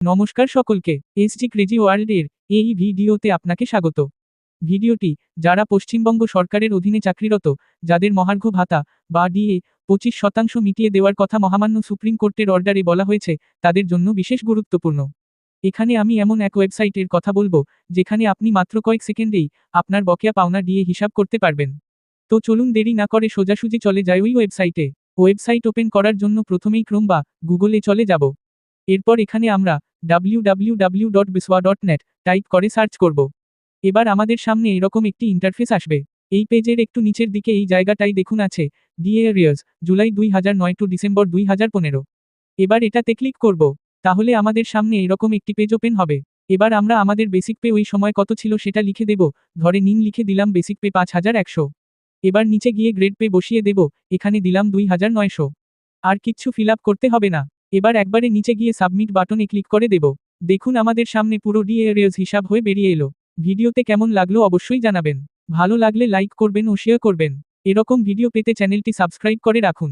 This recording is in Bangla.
নমস্কার সকলকে এসজি ক্রেজি ওয়ার্ল্ডের এই ভিডিওতে আপনাকে স্বাগত। ভিডিওটি যারা পশ্চিমবঙ্গ সরকারের অধীনে চাকরিরত, যাদের মহার্ঘ ভাতা বা ডিএ পঁচিশ শতাংশ মিটিয়ে দেওয়ার কথা মহামান্য সুপ্রিম কোর্টের অর্ডারে বলা হয়েছে, তাদের জন্য বিশেষ গুরুত্বপূর্ণ। এখানে আমি এমন এক ওয়েবসাইটের কথা বলব, যেখানে আপনি মাত্র কয়েক সেকেন্ডেই আপনার বকেয়া পাওনা ডিএ হিসাব করতে পারবেন। তো চলুন দেরি না করে সোজাসুজি চলে যায় ওই ওয়েবসাইটে। ওয়েবসাইট ওপেন করার জন্য প্রথমেই ক্রোম বা গুগলে চলে যাব। এরপর এখানে আমরা www.biswa.net টাইপ করে সার্চ করব। এবার আমাদের সামনে এরকম একটি ইন্টারফেস আসবে। এই পেজের একটু নিচের দিকে এই জায়গাটাই দেখুন আছে ডিএ এরিয়াস জুলাই দুই হাজার নয় টু ডিসেম্বর দুই হাজার পনেরো। এবার এটাতে ক্লিক করব, তাহলে আমাদের সামনে এরকম একটি পেজ ওপেন হবে। এবার আমরা আমাদের বেসিক পে ওই সময় কত ছিল সেটা লিখে দেব, ধরে নিন লিখে দিলাম বেসিক পে পাঁচ হাজার একশো। এবার নিচে গিয়ে গ্রেড পে বসিয়ে দেব, এখানে দিলাম দুই হাজার নয়শো। আর কিচ্ছু ফিল করতে হবে না। এবার একবারে নিচে গিয়ে সাবমিট বাটনে ক্লিক করে দেব। দেখুন আমাদের সামনে পুরো ডিএরিয়াস হিসাব হয়ে বেরিয়ে এলো। ভিডিওতে কেমন লাগল অবশ্যই জানাবেন। ভালো লাগলে লাইক করবেন ও শেয়ার করবেন। এরকম ভিডিও পেতে চ্যানেলটি সাবস্ক্রাইব করে রাখুন।